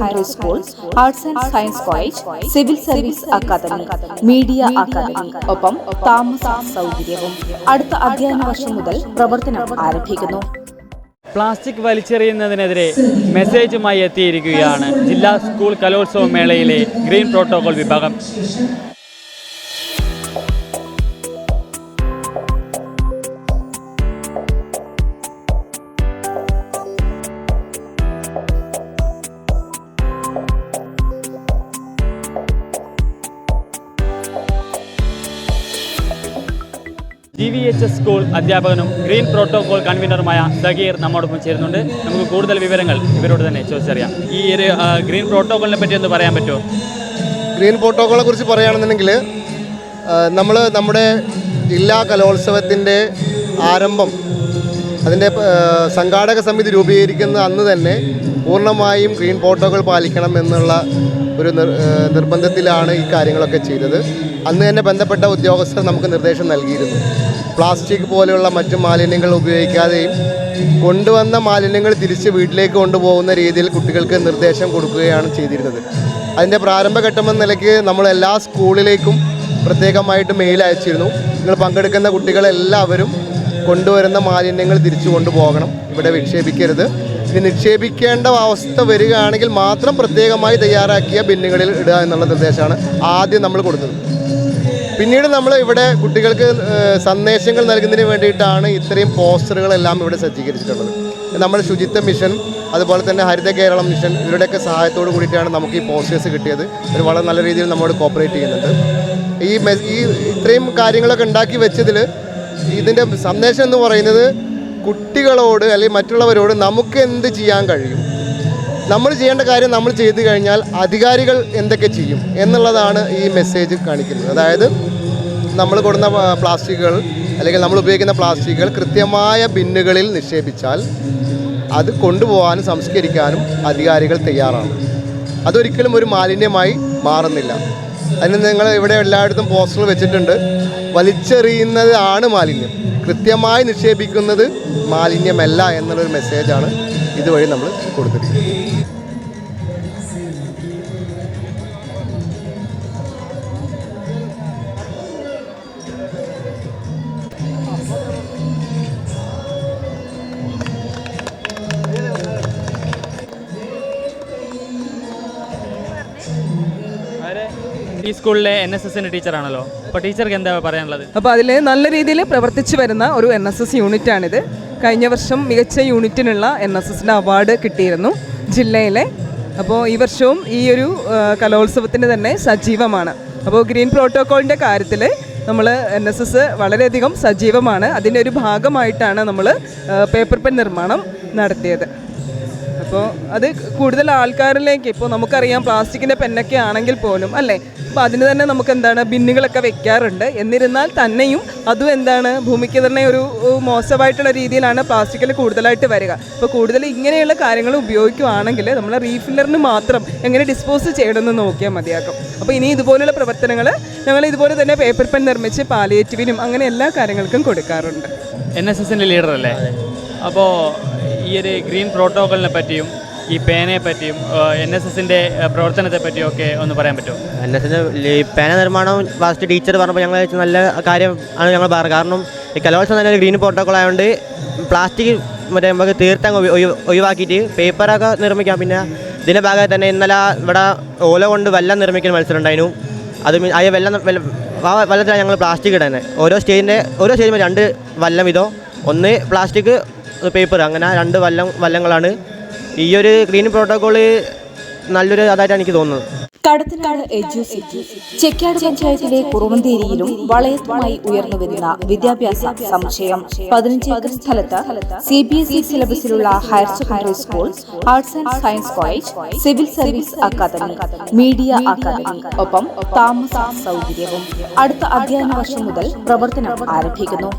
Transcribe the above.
Secondary school arts and science college civil service academy media academy ഒപ്പം താമസ സൗകര്യവും അടുത്ത അധ്യയന വർഷം മുതൽ പ്രവർത്തനം ആരംഭിക്കുന്നു. പ്ലാസ്റ്റിക് വലിച്ചെറിയുന്നതിനെതിരെ മെസ്സേജുമായി എത്തിയിരിക്കുകയാണ് ജില്ലാ സ്കൂൾ കലോത്സവ മേളയിലെ ഗ്രീൻ പ്രോട്ടോകോൾ വിഭാഗം. G V H S school അധ്യാപകനും ഗ്രീൻ പ്രോട്ടോകോൾ കൺവീനറുമായ സഗീർ നമ്മോടൊപ്പം ചേരുന്നുണ്ട്. നമുക്ക് കൂടുതൽ വിവരങ്ങൾ ഇവരോട് തന്നെ ചോദിച്ചറിയാം. ഈ ഒരു ഗ്രീൻ പ്രോട്ടോകോളിനെ പറ്റി ഒന്ന് പറയാൻ പറ്റുമോ? ഗ്രീൻ പ്രോട്ടോകോളെ കുറിച്ച് പറയുകയാണെന്നുണ്ടെങ്കിൽ നമ്മൾ നമ്മുടെ ജില്ലാ കലോത്സവത്തിന്റെ ആരംഭം അതിന്റെ സംഘാടക സമിതി രൂപീകരിക്കുന്ന അന്ന് തന്നെ പൂർണമായും ഗ്രീൻ പ്രോട്ടോകോൾ പാലിക്കണം എന്നുള്ള ഒരു നിർ നിർബന്ധത്തിലാണ് ഈ കാര്യങ്ങളൊക്കെ ചെയ്തത്. അന്ന് തന്നെ ബന്ധപ്പെട്ട ഉദ്യോഗസ്ഥർ നമുക്ക് നിർദ്ദേശം നൽകിയിരുന്നു. പ്ലാസ്റ്റിക് പോലെയുള്ള മറ്റു മാലിന്യങ്ങൾ ഉപയോഗിക്കാതെയും കൊണ്ടുവന്ന മാലിന്യങ്ങൾ തിരിച്ച് വീട്ടിലേക്ക് കൊണ്ടുപോകുന്ന രീതിയിൽ കുട്ടികൾക്ക് നിർദ്ദേശം കൊടുക്കുകയാണ് ചെയ്തിരുന്നത്. അതിന്റെ പ്രാരംഭഘട്ടം എന്ന നിലയ്ക്ക് നമ്മൾ എല്ലാ സ്കൂളിലേക്കും പ്രത്യേകമായിട്ട് മെയിൽ അയച്ചിരുന്നു. നിങ്ങൾ പങ്കെടുക്കുന്ന കുട്ടികളെല്ലാവരും കൊണ്ടുവരുന്ന മാലിന്യങ്ങൾ തിരിച്ചു കൊണ്ടുപോകണം. ഇവിടെ വിക്ഷേപിക്കരുത്. ഇനി നിക്ഷേപിക്കേണ്ട അവസ്ഥ വരികയാണെങ്കിൽ മാത്രം പ്രത്യേകമായി തയ്യാറാക്കിയ ബിന്നുകളിൽ ഇടുക എന്നുള്ള നിർദ്ദേശമാണ് ആദ്യം നമ്മൾ കൊടുത്തത്. പിന്നീട് നമ്മൾ ഇവിടെ കുട്ടികൾക്ക് സന്ദേശങ്ങൾ നൽകുന്നതിന് വേണ്ടിയിട്ടാണ് ഇത്രയും പോസ്റ്ററുകളെല്ലാം ഇവിടെ സജ്ജീകരിച്ചിട്ടുള്ളത്. നമ്മുടെ ശുചിത്വ മിഷൻ അതുപോലെ തന്നെ ഹരിത കേരളം മിഷൻ ഇവരുടെയൊക്കെ സഹായത്തോട് കൂടിയിട്ടാണ് നമുക്ക് ഈ പോസ്റ്റേഴ്സ് കിട്ടിയത്. ഒരു വളരെ നല്ല രീതിയിൽ നമ്മോട് കോപ്പറേറ്റ് ചെയ്യുന്നുണ്ട്. ഈ ഈ ഇത്രയും കാര്യങ്ങളൊക്കെ ഉണ്ടാക്കി വെച്ചതിൽ ഇതിന്റെ സന്ദേശം എന്ന് പറയുന്നത് കുട്ടികളോട് അല്ലെങ്കിൽ മറ്റുള്ളവരോട് നമുക്ക് എന്ത് ചെയ്യാൻ കഴിയും? നമ്മൾ ചെയ്യേണ്ട കാര്യം നമ്മൾ ചെയ്തു കഴിഞ്ഞാൽ അധികാരികൾ എന്തൊക്കെ ചെയ്യും എന്നുള്ളതാണ് ഈ മെസ്സേജ് കാണിക്കുന്നത്. അതായത് നമ്മൾ കൊടുക്കുന്ന പ്ലാസ്റ്റിക്കുകൾ അല്ലെങ്കിൽ നമ്മൾ ഉപയോഗിക്കുന്ന പ്ലാസ്റ്റിക്കുകൾ കൃത്യമായ ബിന്നുകളിൽ നിക്ഷേപിച്ചാൽ അത് കൊണ്ടുപോകാനും സംസ്കരിക്കാനും അധികാരികൾ തയ്യാറാണ്. അതൊരിക്കലും ഒരു മാലിന്യമായി മാറുന്നില്ല. അതിന് നിങ്ങൾ ഇവിടെ എല്ലായിടത്തും പോസ്റ്റർ വെച്ചിട്ടുണ്ട്. വലിച്ചെറിയുന്നതാണ് മാലിന്യം. കൃത്യമായി നിക്ഷേപിക്കുന്നത് മാലിന്യമല്ല എന്നുള്ളൊരു മെസ്സേജാണ് ഇതുവഴി നമ്മൾ കൊടുത്തിരിക്കുന്നത്. ഈ സ്കൂളിലെ എൻ എസ് എസിന്റെ ടീച്ചറാണല്ലോ. അപ്പോൾ ടീച്ചർക്ക് എന്താ പറയാനുള്ളത്? അപ്പോൾ അതിൽ നല്ല രീതിയിൽ പ്രവർത്തിച്ചു വരുന്ന ഒരു എൻ എസ് എസ് യൂണിറ്റാണിത്. കഴിഞ്ഞ വർഷം മികച്ച യൂണിറ്റിനുള്ള എൻ എസ് എസിന്റെ അവാർഡ് കിട്ടിയിരുന്നു ജില്ലയിലെ. അപ്പോൾ ഈ വർഷവും ഈ ഒരു കലോത്സവത്തിന് തന്നെ സജീവമാണ്. അപ്പോൾ ഗ്രീൻ പ്രോട്ടോക്കോളിന്റെ കാര്യത്തിൽ നമ്മൾ എൻ എസ് എസ് വളരെയധികം സജീവമാണ്. അതിന്റെ ഒരു ഭാഗമായിട്ടാണ് നമ്മൾ പേപ്പർ പെൻ നിർമ്മാണം നടത്തിയത്. അപ്പോൾ അത് കൂടുതൽ ആൾക്കാരിലേക്ക് ഇപ്പോൾ നമുക്കറിയാം പ്ലാസ്റ്റിക്കിന്റെ പെന്നൊക്കെ ആണെങ്കിൽ പോലും അല്ലേ? അപ്പോൾ അതിന് തന്നെ നമുക്ക് എന്താണ് ബിന്നുകളൊക്കെ വെക്കാറുണ്ട്. എന്നിരുന്നാൽ തന്നെയും അതും എന്താണ് ഭൂമിക്ക് തന്നെ ഒരു മോശമായിട്ടുള്ള രീതിയിലാണ് പ്ലാസ്റ്റിക്കിൽ കൂടുതലായിട്ട് വരിക. അപ്പോൾ കൂടുതൽ ഇങ്ങനെയുള്ള കാര്യങ്ങൾ ഉപയോഗിക്കുകയാണെങ്കിൽ നമ്മൾ റീഫില്ലറിന് മാത്രം എങ്ങനെ ഡിസ്പോസ് ചെയ്യണമെന്ന് നോക്കിയാൽ മതിയാക്കും അപ്പോൾ ഇനി ഇതുപോലുള്ള പ്രവർത്തനങ്ങൾ ഞങ്ങൾ ഇതുപോലെ തന്നെ പേപ്പർ പെൻ നിർമ്മിച്ച് പാലിയേറ്റീവിനും അങ്ങനെ എല്ലാ കാര്യങ്ങൾക്കും കൊടുക്കാറുണ്ട്. എൻ എസ് എസിന്റെ ലീഡർ അല്ലേ? അപ്പോൾ ഈ ഒരു ഗ്രീൻ പ്രോട്ടോകോളിനെ പറ്റിയും ഈ പേനയെ പറ്റിയും എൻ എസ് എസിന്റെ പ്രവർത്തനത്തെ പറ്റിയും ഒക്കെ ഒന്ന് പറയാൻ പറ്റുമോ? എൻ എസ് പേന നിർമ്മാണം ഫസ്റ്റ് ടീച്ചർ പറഞ്ഞപ്പോൾ ഞങ്ങൾ നല്ല കാര്യം ആണ് ഞങ്ങൾ പറയുന്നത് കാരണം ഈ കലോത്സവം തന്നെ ഗ്രീൻ പ്രോട്ടോക്കോൾ ആയതുകൊണ്ട് പ്ലാസ്റ്റിക് മറ്റേ നമുക്ക് തീർത്തങ്ങ് ഒഴി- ഒഴി- ഒഴിവാക്കിയിട്ട് പേപ്പറൊക്കെ നിർമ്മിക്കാം. പിന്നെ ഇതിന്റെ ഭാഗമായി തന്നെ ഇന്നലെ ഇവിടെ ഓല കൊണ്ട് വെള്ളം നിർമ്മിക്കുന്ന മത്സരം ഉണ്ടായിരുന്നു. അത് ആ വെള്ളം ആ വെള്ളത്തിലാണ് ഞങ്ങൾ പ്ലാസ്റ്റിക് ഇടുന്നത്. ഓരോ സ്റ്റേജിന്റെ ഓരോ സ്റ്റേജിൽ രണ്ട് വല്ലം ഇതോ. ഒന്ന് പ്ലാസ്റ്റിക് പേപ്പർ അങ്ങനെ രണ്ട് വല്ലം വല്ലങ്ങളാണ്. ഈ ഒരു ഗ്രീൻ പ്രോട്ടോക്കോൾ നല്ലൊരു അതായിട്ടാണ് എനിക്ക് തോന്നുന്നത്. കടത്തനാട് എഡ്യൂസിറ്റി ചെക്കാട് പഞ്ചായത്തിലെ കുറുവന്തേരിയിലും വളയത്തുമായി ഉയർന്നുവരുന്ന വിദ്യാഭ്യാസ സംശയം. പതിനഞ്ച് ഏക്കർ സ്ഥലത്ത് C B S E സിലബസിലുള്ള higher secondary school arts and science college civil service academy media academy ഒപ്പം താമസ സൗകര്യവും. അടുത്ത അധ്യയന വർഷം മുതൽ പ്രവർത്തനം ആരംഭിക്കുന്നു.